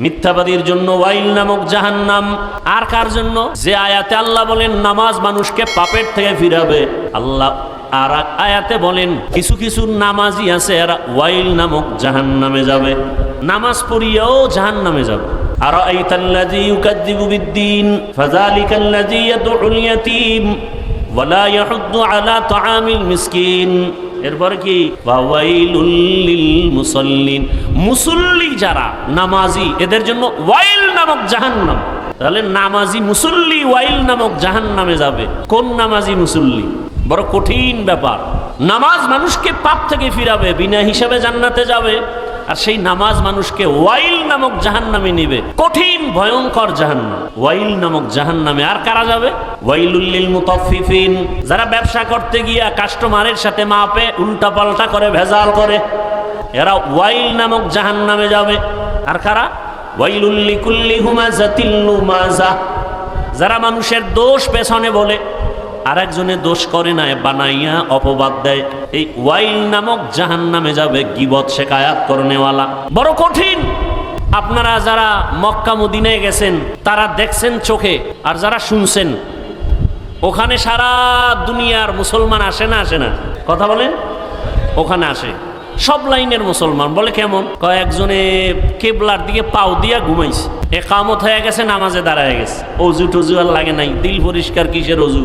মিথ্যাবাদীর জন্য ওয়াইল নামক জাহান্নাম। আর কার জন্য? যে আয়াতে আল্লাহ বলেন, নামাজ মানুষকে পাপের থেকে ফিরাবে। আল্লাহ আর আয়াতে বলেন, কিছু কিছু নামাজই আছে আর ওয়াইল নামক জাহান নামে যাবে। নামাজ পড়িয়াও জাহান নামে যাবে। আর আইতাল্লাজি ইউকাদ্দিবু বিদ্দিন ফাযালিকাল্লাজি ইয়াদউল ইয়াতীম, ওয়ালা ইয়াহুদ্দু আলা তাআমিল মিসকিন। এরপরে কি? মুসল্লিন মুসল্লি যারা, নামাজি, এদের জন্য ওয়াইল নামক জাহান্নাম। তাহলে নামাজি মুসল্লি ওয়াইল নামক জাহান নামে যাবে। কোন নামাজি মুসল্লি? বড় কঠিন ব্যাপার। নামাজ মানুষকে পাপ থেকে ফিরাবে, বিনা হিসাবে জান্নাতে যাবে। আর সেই নামাজ মানুষকে ওয়াইল নামক জাহান্নামে নিবে। কঠিন, ভয়ঙ্কর জাহান্নাম। ওয়াইল নামক জাহান্নামে আর কারা যাবে? ওয়াইলুল্লিল মুতাফফিফিন। যারা ব্যবসা করতে গিয়া কাস্টমারের সাথে মাপে উল্টা পাল্টা করে, ভেজাল করে, এরা ওয়াইল নামক জাহান্নামে যাবে। আর কারা? ওয়াইলুল্লি কুল্লি হুমাজাতিল লুমাজা যারা মানুষের দোষ পেছনে বলে আর একজনে দোষ করে না বানাইয়া অপবাদ দেয়। এই ওয়াইল নামক জাহান নামে যাবে, গিবত শেখায়াত করনেওয়ালা বড় কঠিন। আপনারা যারা মক্কা মদিনায় গেছেন, তারা দেখছেন চোখে, আর যারা শুনছেন, ওখানে সারা দুনিয়ার মুসলমান আসে না আসে না? কথা বলেন? ওখানে আসে। সব লাইনের মুসলমান, বলে কেমন? কয়েকজনে কেবলার দিকে পাও দিয়া ঘুমাইছে। একামত হয়ে গেছে, নামাজে দাঁড়ায় গেছে। অজু টজু আর লাগে নাই, দিল পরিষ্কার কিসের অজু?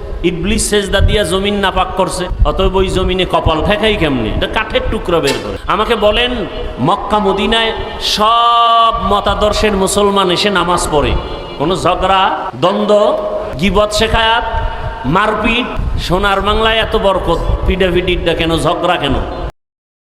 ইবলিস সেজদা দিয়া জমিন নাপাক করছে, অতএব ওই জমিনে কপাল ঠেকাই কেমনি? এটা কাঠের টুকরো বের করে। আমাকে বলেন, মক্কা মদিনায় সব মতাদর্শের মুসলমান এসে নামাজ পড়ে। কোনো ঝগড়া, দ্বন্দ্ব, গিবত শেখায়াত, মারপিট, সোনার বাংলায় এত বরকত পিডাফিডিটা কেন, ঝগড়া কেন?